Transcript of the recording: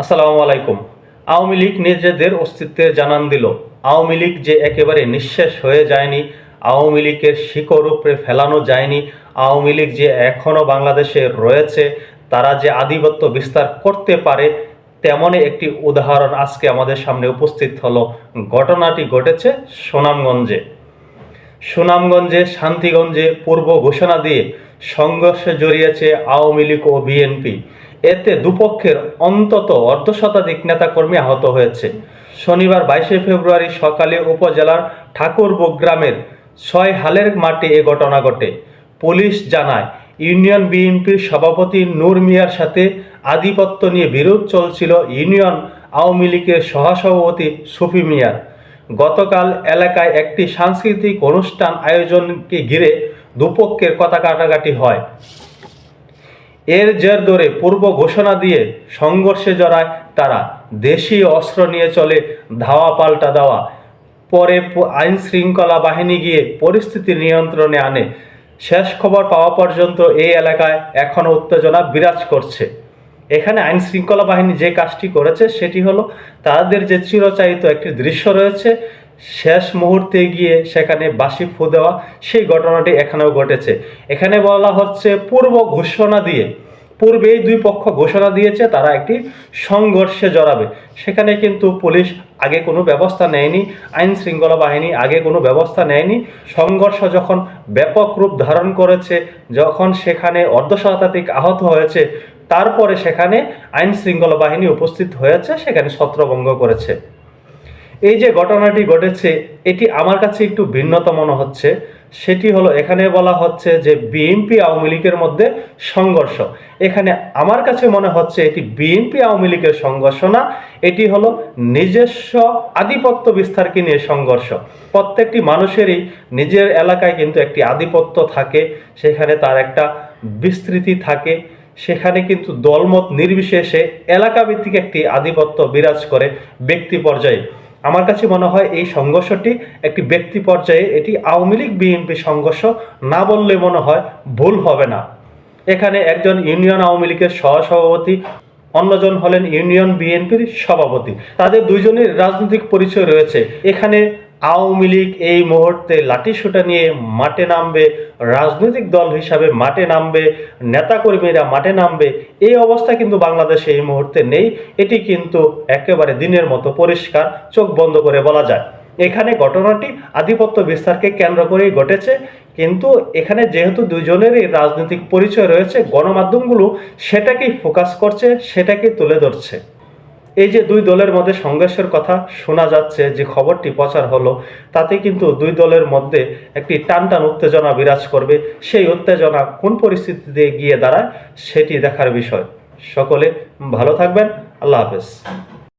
আসসালামু আলাইকুম। আওয়ামী লীগ নিজেদের অস্তিত্বের জানান দিল। আওয়ামী লীগ যে একেবারে নিঃশেষ হয়ে যায়নি, আওয়ামী লীগের শিকড় উপরে ফেলানো যায়নি, আওয়ামী লীগ যে এখনও বাংলাদেশে রয়েছে, তারা যে আধিপত্য বিস্তার করতে পারে, তেমনই একটি উদাহরণ আজকে আমাদের সামনে উপস্থিত হলো। ঘটনাটি ঘটেছে সুনামগঞ্জে। সুনামগঞ্জে শান্তিগঞ্জে পূর্ব ঘোষণা দিয়ে সংঘর্ষে জড়িয়েছে আওয়ামী লীগ ও বিএনপি। এতে দুপক্ষের অন্তত অর্ধ অর্ধশতাধিক নেতাকর্মী আহত হয়েছে। শনিবার বাইশে ফেব্রুয়ারি সকালে উপজেলার ঠাকুরবুক গ্রামের ছয় হালের মাঠে এ ঘটনা ঘটে। পুলিশ জানায়, ইউনিয়ন বিএনপির সভাপতি নূর মিয়ার সাথে আধিপত্য নিয়ে বিরোধ চলছিল ইউনিয়ন আওয়ামী লীগের সহসভাপতি সুফি মিয়ার। গতকাল এলাকায় একটি সাংস্কৃতিক অনুষ্ঠান আয়োজনকে ঘিরে দুপক্ষের কথা কাটাকাটি হয়। এর জের ধরে পূর্ব ঘোষণা দিয়ে সংঘর্ষে জড়ায় তারা। দেশীয় অস্ত্র নিয়ে চলে, ধাওয়া পাল্টা দেওয়া। পরে আইন শৃঙ্খলা বাহিনী গিয়ে পরিস্থিতি নিয়ন্ত্রণে আনে। শেষ খবর পাওয়া পর্যন্ত এই এলাকায় এখনও উত্তেজনা বিরাজ করছে। এখানে আইন শৃঙ্খলা বাহিনী যে কাজটি করেছে, সেটি হলো তাদের যে চিরচায়িত একটি দৃশ্য রয়েছে শেষ মুহূর্তে গিয়ে সেখানে বাসি ফু দেওয়া, সেই ঘটনাটি এখানেও ঘটেছে। এখানে বলা হচ্ছে, পূর্ব ঘোষণা দিয়ে, পূর্বেই দুই পক্ষ ঘোষণা দিয়েছে, তারা একটি সংঘর্ষে জড়াবে। সেখানে কিন্তু পুলিশ আগে কোনো ব্যবস্থা নেয়নি, আইন শৃঙ্খলা বাহিনী আগে কোনো ব্যবস্থা নেয়নি। সংঘর্ষ যখন ব্যাপক রূপ ধারণ করেছে, যখন সেখানে অর্ধশতাধিক আহত হয়েছে, তারপরে সেখানে আইন শৃঙ্খলা বাহিনী উপস্থিত হয়েছে, সেখানে ছত্রভঙ্গ করেছে। এই যে ঘটনাটি ঘটেছে, এটি আমার কাছে একটু ভিন্নতা মনে হচ্ছে। সেটি হলো, এখানে বলা হচ্ছে যে বিএনপি আওয়ামী লীগের মধ্যে সংঘর্ষ। এখানে আমার কাছে মনে হচ্ছে এটি বিএনপি আওয়ামী লীগের সংঘর্ষ না, এটি হলো নিজস্ব আধিপত্য বিস্তারকে নিয়ে সংঘর্ষ। প্রত্যেকটি মানুষেরই নিজের এলাকায় কিন্তু একটি আধিপত্য থাকে, সেখানে তার একটা বিস্তৃতি থাকে। সেখানে কিন্তু দলমত নির্বিশেষে এলাকা ভিত্তিক একটি আধিপত্য বিরাজ করে ব্যক্তি পর্যায়ে। আমার কাছে মনে হয় এই সংঘর্ষটি একটি ব্যক্তি পর্যায়ে এটি আওয়ামী লীগ বিএনপি সংঘর্ষ না বললে মনে হয় ভুল হবে না। এখানে একজন ইউনিয়ন আওয়ামী লীগের সহসভাপতি, অন্যজন হলেন ইউনিয়ন বিএনপির সভাপতি। তাদের দুজনের রাজনৈতিক পরিচয় রয়েছে। এখানে আওয়ামী লীগ এই মুহূর্তে লাঠিসোঁটা নিয়ে মাঠে নামবে, রাজনৈতিক দল হিসাবে মাঠে নামবে, নেতাকর্মীরা মাঠে নামবে, এই অবস্থা কিন্তু বাংলাদেশে এই মুহূর্তে নেই। এটি কিন্তু একেবারে দিনের মতো পরিষ্কার, চোখ বন্ধ করে বলা যায়। এখানে ঘটনাটি আধিপত্য বিস্তারকে কেন্দ্র করেই ঘটেছে। কিন্তু এখানে যেহেতু দুজনেরই রাজনৈতিক পরিচয় রয়েছে, গণমাধ্যমগুলো সেটাকেই ফোকাস করছে সেটাকেই তুলে ধরছে। এই যে দুই দলের মধ্যে সংঘর্ষের কথা শোনা যাচ্ছে, যে খবরটি প্রচার হলো, তাতে কিন্তু দুই দলের মধ্যে একটি টান টান উত্তেজনা বিরাজ করবে। সেই উত্তেজনা কোন পরিস্থিতিতে গিয়ে দাঁড়ায়, সেটি দেখার বিষয়। সকলে ভালো থাকবেন। আল্লাহ হাফেজ।